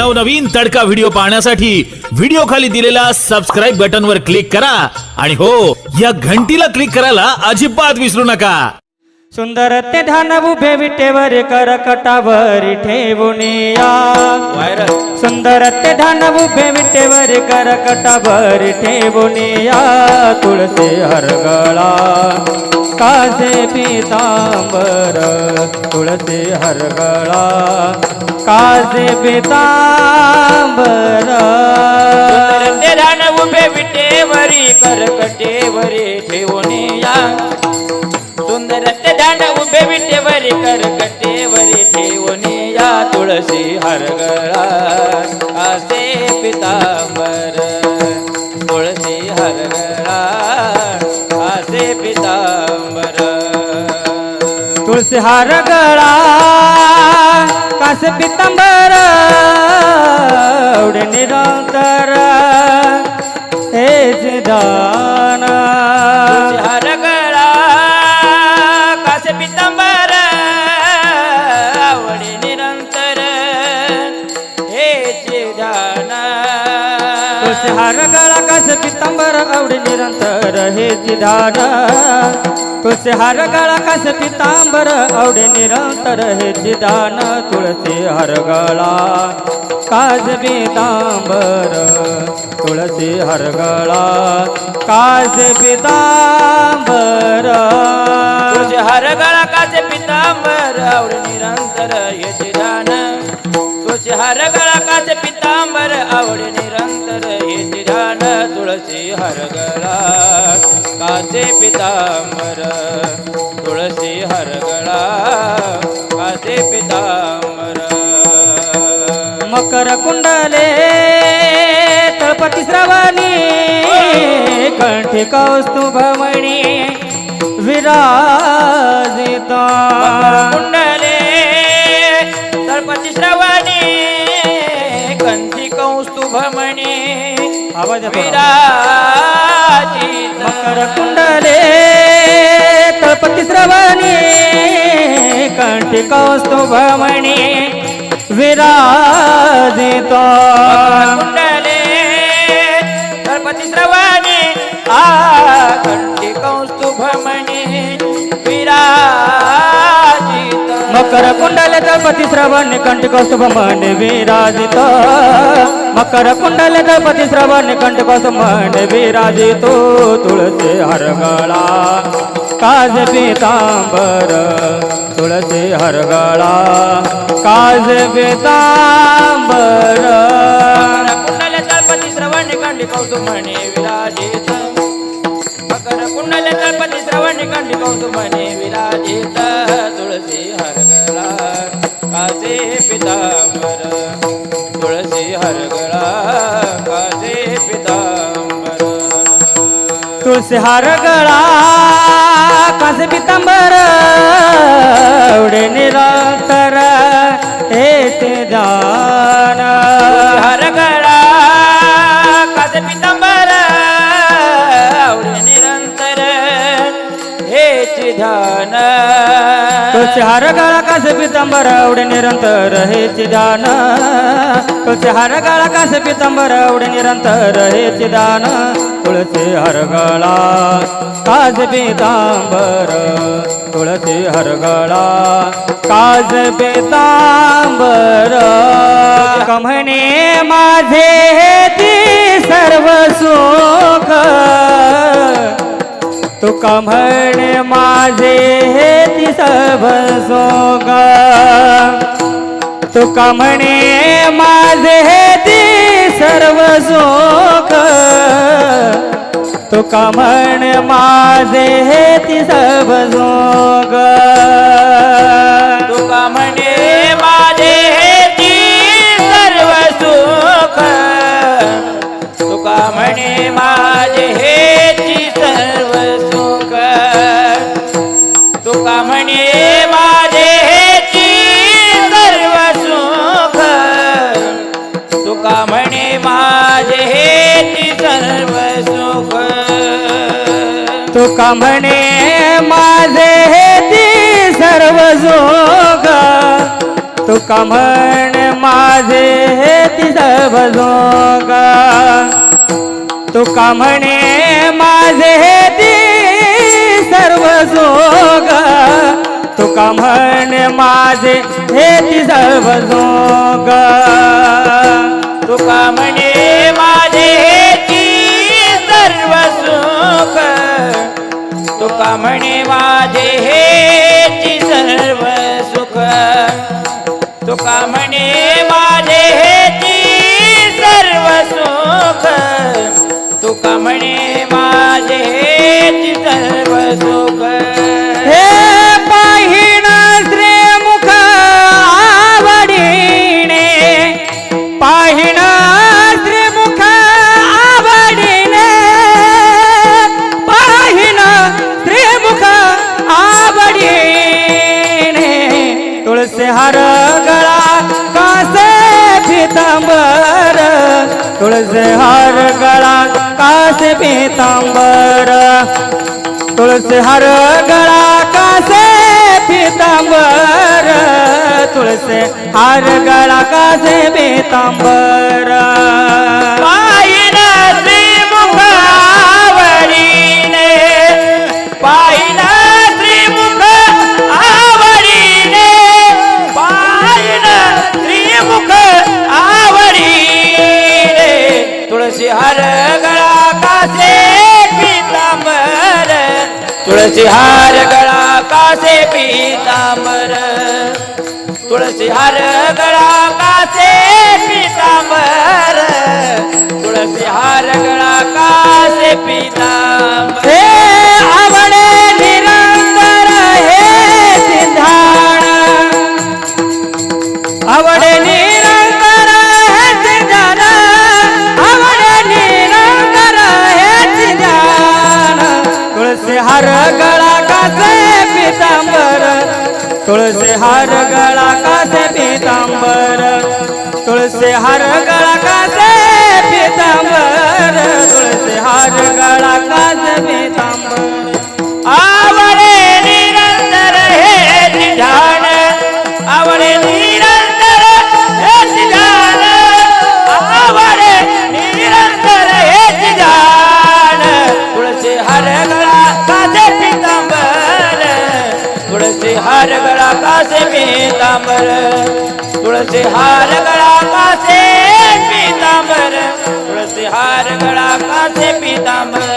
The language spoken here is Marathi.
नवनवीन तडका व्हिडिओ पाहण्यासाठी व्हिडिओ खाली दिलेल्या सबस्क्राईब बटन वर क्लिक करा. आणि हो या घंटीला क्लिक करायला अजिबात विसरू नका. सुंदर ते ध्यान उभे विटेवर करकटावर ठेवून या. सुंदर ते ध्यान उभे विटेवर करकटावर ठेवून या तुळसे हरगळा. कासे पितांबर तुळसे हरगळा. कासे पितांबर ते रान उभे विटेवरी करकटेवरी ठेवून या. सुंदर ते दांड उभे विटेवरी करकटेवरी ठेवून या. तुळशी हरगळा असे पितांबर. तुळशी हरगळा असे पितांबर. तुळशी हार गळा कास पितांबर. एवढे निरंतर हे जिदा हार गळा कास पितांबर आवडे निरंतर हे दान तुळशी हार गळा कास पितांबर आवडे निरंतर हे दान तुळशी हार गळा काज पितांबर तुळशी हरगळा काज पितांबर. तुझे हरगळा काज पितांबर आवडी निरंतर हे ध्यान तुझे हरगळा काज पितांबर आवडी निरंतर तुळशी हरगळा काचे पितांबर. तुळशी हरगळा काचे पितांबर. मकर कुंडले तळपती श्रवणी कंठी कौस्तुभमणी विराजित. कुंडले तळपती श्रवणी कंठी कौस्तुभमणी आवाज मकर कुंडले तळपती श्रवणी कंठी कौस्तुभमणी विराजित कुंडले गणपती श्रवणी आ कंठी कौस्तुभमणी विराजित मकर कुंडल दळपती श्रवण कंठ कौस्तुभमन विराजित मकर कुंडल दळपती श्रवण कंठ कौस्तुभमन विराजितो तुळसे हरगळा. काज पितांबर तुळसे हरगळा. काज पितांबर. कुंडल गणपती श्रवण कंठी कौस्तुभमणी विराजित मकर कुंडल गणपती श्रवण कंठी कौस्तुभमणी विराजित तुळसी हरगळा. कासे पितांबर तुळसी हरगळा. तुळशी हार गळा कास पितांबर एवढे निरंतर हेच दान हरगळा कास पितांबर एवढे निरंतर हेच ध्यान तुळशी हार गळा कास पितांबर एवढे निरंतर हेच दान तुळशी हार गळा कास पितांबर एवढे निरंतर हेच दान तुळशी हरगळा काज बेतांबर तुळशी हरगळा काज बेतांबर कमणे माझे ती सर्व सुख. तुका म्हणे माझे हे ती सर्व सोग. तुका म्हणे माझे हे ती सर्व जोक. तुका म्हण माझे हे ती सर्व जोग. तुका म्हणे माझे हे ती सर्व जोग. तुका म्हण माझे हे सर्व जोग. तुका म्हणे माझे ती सर्व जोग. तुका म्हण माझे हे ती सर्व जोग. तुका म्हणे म्हणे माझे हे सर्व सुख. तुका म्हणे माझे हे सर्व सुख. तुका म्हणे माझे हे सर्व सुख. तुळशी हार गळा कासे पितांबर तुळसी हर गळा कासे पितांबर तुळसी हार गळा कासे पितांबर। पाहिन हर गळा कासे पीतांबर. तुळशी हार गळा कासे पीतांबर. तुळशी हार गळा कासे पीतांबर. तुळशी हार गळा कासे पीतांबर. हे आवडे निरंतर हे सिद्धाण आवडे हार गळा कासे पितांबर? तुळसे हार गळा कासे पितांबर? तुळसे हार गळा कासे पितांबर? तुळसे हार गळा कासे पितांबर? आवडे निरंतर हे ध्यान आवडे निरंतर कासे पीतांबर तुळशी हार गळा कासे पीतांबर तुळशी हार गळा कासे पीतांबर.